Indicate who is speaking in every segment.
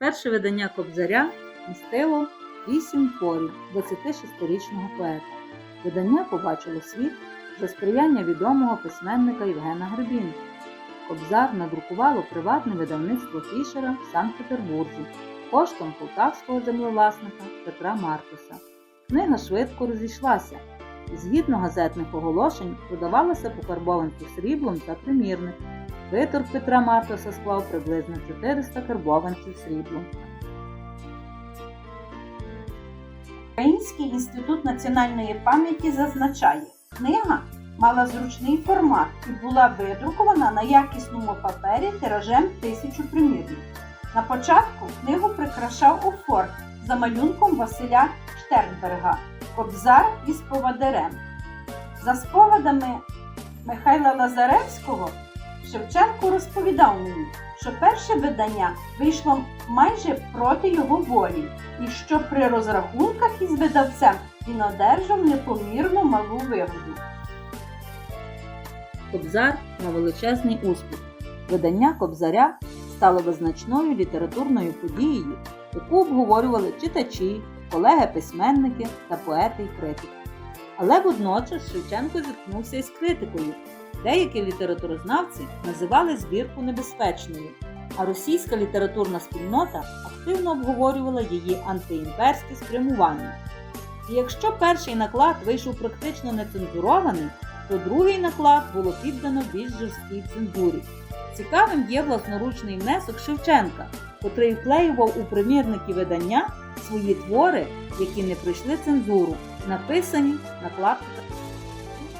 Speaker 1: Перше видання Кобзаря містило вісім творів 26-річного поета. Видання побачило світ за сприяння відомого письменника Євгена Гребінки. Кобзар надрукувало приватне видавництво Фішера в Санкт-Петербурзі коштом полтавського землевласника Петра Маркуса. Книга швидко розійшлася згідно газетних оголошень продавалася по карбованцю сріблом за примірник. Виторг Петра Мартоса склав приблизно 400 карбованців сріблом.
Speaker 2: Український інститут національної пам'яті зазначає, книга мала зручний формат і була видрукована на якісному папері тиражем тисячу примірників. На початку книгу прикрашав офор за малюнком Василя Штернберга Кобзар із повадирем. За спогадами Михайла Лазаревського, Шевченко розповідав мені, що перше видання вийшло майже проти його волі, і що при розрахунках із видавцем він одержав непомірно малу вигоду.
Speaker 1: Кобзар мав величезний успіх. Видання Кобзаря стало визначною літературною подією, яку обговорювали читачі, колеги-письменники та поети й критики. Але водночас Шевченко зіткнувся із критикою. Деякі літературознавці називали збірку небезпечною, а російська літературна спільнота активно обговорювала її антиімперське спрямування. І якщо перший наклад вийшов практично нецензурований, то другий наклад було піддано більш жорсткій цензурі. Цікавим є власноручний внесок Шевченка, котрий вклеював у примірники видання свої твори, які не пройшли цензуру, написані накладками.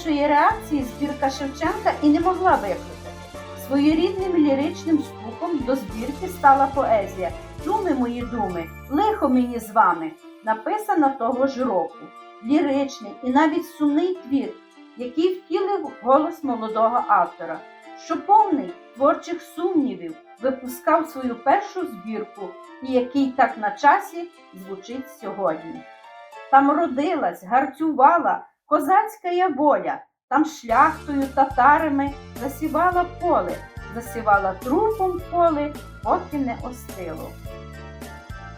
Speaker 2: Іншої реакції збірка Шевченка і не могла викликати. Своєрідним ліричним стуком до збірки стала поезія Думи мої думи, лихо мені з вами, написана того ж року. Ліричний і навіть сумний твір, який втілив голос молодого автора, що повний творчих сумнівів випускав свою першу збірку і який так на часі звучить сьогодні. Там родилась, гарцювала козацька воля, там шляхтою татарами засівала поле, засівала трупом поле, поки не остило.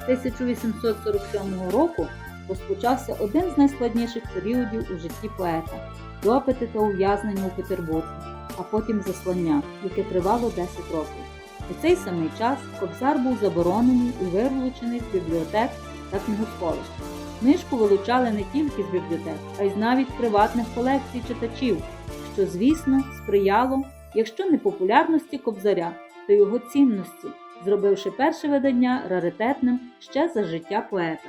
Speaker 1: 1847 року розпочався один з найскладніших періодів у житті поета допити та ув'язнення у Петербурзі, а потім заслання, яке тривало 10 років. У цей самий час Кобзар був заборонений і вилучений з бібліотек та книгосховищ. Книжку вилучали не тільки з бібліотек, а й навіть приватних колекцій читачів, що, звісно, сприяло, якщо не популярності Кобзаря, то його цінності, зробивши перше видання раритетним ще за життя поета.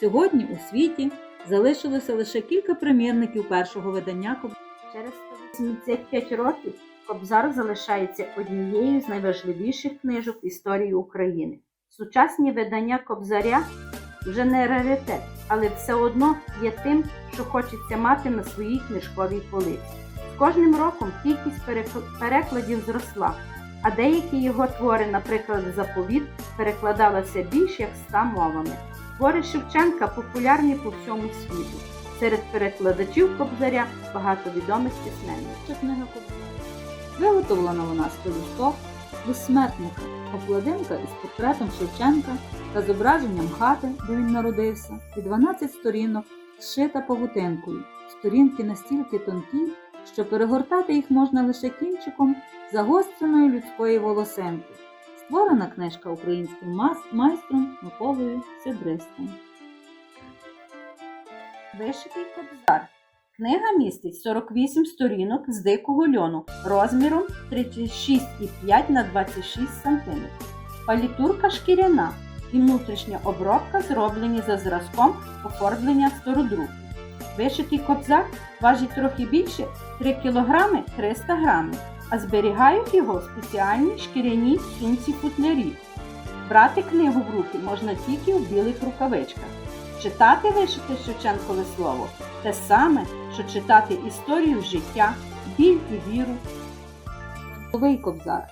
Speaker 1: Сьогодні у світі залишилося лише кілька примірників першого видання Кобзаря.
Speaker 2: Через 185 років Кобзар залишається однією з найважливіших книжок історії України. Сучасні видання Кобзаря вже не раритет, але все одно є тим, що хочеться мати на своїй книжковій полиці. З кожним роком кількість перекладів зросла, а деякі його твори, наприклад, заповіт, перекладалися більш як ста мовами. Твори Шевченка популярні по всьому світу. Серед перекладачів Кобзаря багато відомих письменників.
Speaker 1: Виготовлена вона з пелюсток безсмертника, обкладинка із портретом Шевченка та зображенням хати, де він народився, і 12 сторінок зшита павутинкою. Сторінки настільки тонкі, що перегортати їх можна лише кінчиком загостреної людської волосинки. Створена книжка українським майстром Миколою Сидристом.
Speaker 2: Вишитий кобзар. Книга містить 48 сторінок з дикого льону розміром 36,5 на 26 см. Палітурка шкіряна і внутрішня обробка зроблені за зразком оформлення стародруку. Вишитий кобзар важить трохи більше 3 кг 300 г, а зберігають його в спеціальній шкіряній сумці футлярі. Брати книгу в руки можна тільки у білих рукавичках. Читати вишите Шевченкове слово те саме, що читати історію життя, біль і віру.
Speaker 1: Новий Кобзар.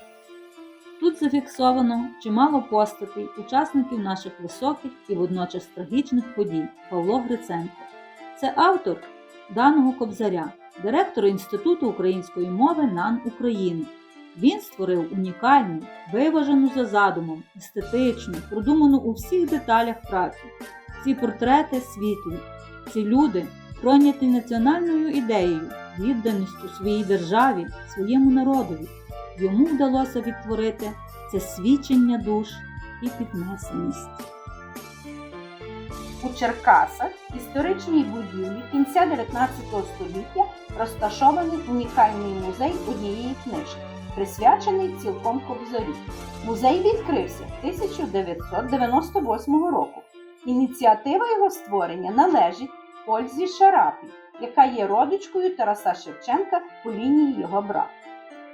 Speaker 1: Тут зафіксовано чимало постатей, учасників наших високих і водночас трагічних подій Павло Гриценко. Це автор даного кобзаря, директор Інституту української мови НАН України. Він створив унікальну, виважену за задумом, естетичну, продуману у всіх деталях працю. Ці портрети світлі, ці люди пройняті національною ідеєю, відданістю своїй державі, своєму народові. Йому вдалося відтворити це свідчення душ і піднесеність.
Speaker 2: У Черкасах історичній будівлі кінця 19 століття розташований унікальний музей однієї книжки, присвячений цілком Кобзарю. Музей відкрився 1998 року. Ініціатива його створення належить Ользі Шарапі, яка є родичкою Тараса Шевченка по лінії його брата.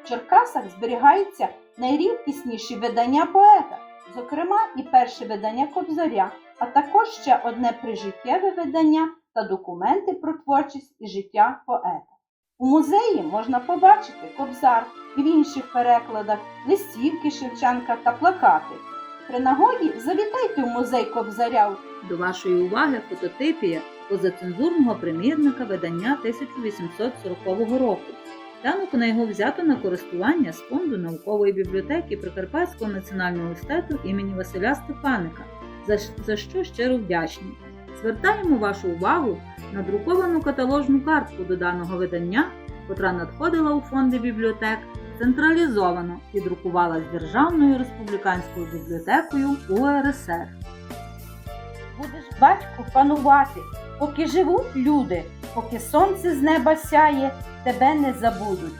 Speaker 2: В Черкасах зберігаються найрідкісніші видання поета, зокрема і перше видання Кобзаря, а також ще одне прижиттєве видання та документи про творчість і життя поета. У музеї можна побачити кобзар і в інших перекладах листівки Шевченка та плакати. При нагоді завітайте в музей Кобзаря
Speaker 1: До вашої уваги фототипія позацензурного примірника видання 1840 року. Дану книгу взято на користування з фонду наукової бібліотеки Прикарпатського національного університету імені Василя Стефаника, за, за що щиро вдячні. Звертаємо вашу увагу на друковану каталожну картку до даного видання, котра надходила у фонди бібліотек централізовано і друкувалась Державною республіканською бібліотекою УРСР.
Speaker 2: Будеш батьку панувати, поки живуть люди, поки сонце з неба сяє, тебе не забудуть.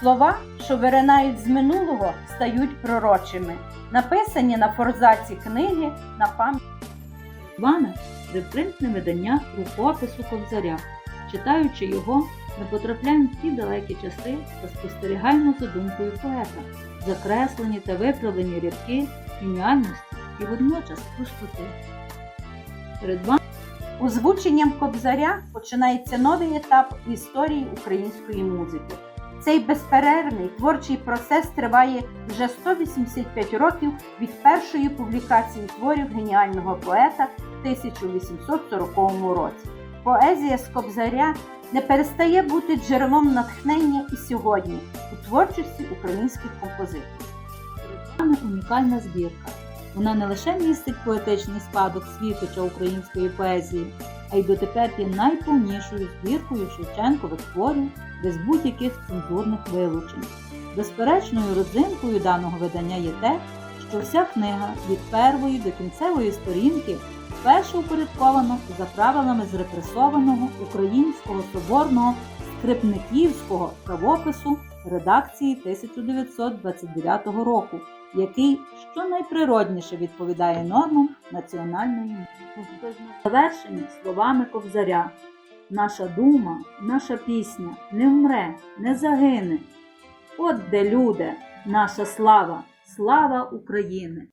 Speaker 2: Слова, що виринають з минулого, стають пророчими, написані на форзаці книги на пам'ять.
Speaker 1: Ване репринтне видання рукопису Кобзаря. Читаючи його, ми потрапляємо в ті далекі часи та спостерігаємо за думкою поета, закреслені та виправлені рядки геніальності і водночас простоти. Перед вами
Speaker 2: Озвученням Кобзаря починається новий етап в історії української музики. Цей безперервний творчий процес триває вже 185 років від першої публікації творів геніального поета в 1840 році. Поезія з Кобзаря не перестає бути джерелом натхнення і сьогодні у творчості українських композиторів.
Speaker 1: унікальна збірка. Вона не лише містить поетичний спадок світоча української поезії, а й дотепер є найповнішою збіркою Шевченкових творів без будь-яких цензурних вилучень. Безперечною родзинкою даного видання є те, що вся книга від першої до кінцевої сторінки вперше упорядкована за правилами зрепресованого українського соборного скрипниківського правопису редакції 1929 року, який щонайприродніше відповідає нормам національної мови. Завершені словами Ковзаря. Наша дума, наша пісня не вмре, не загине. От де люди, наша слава, слава України!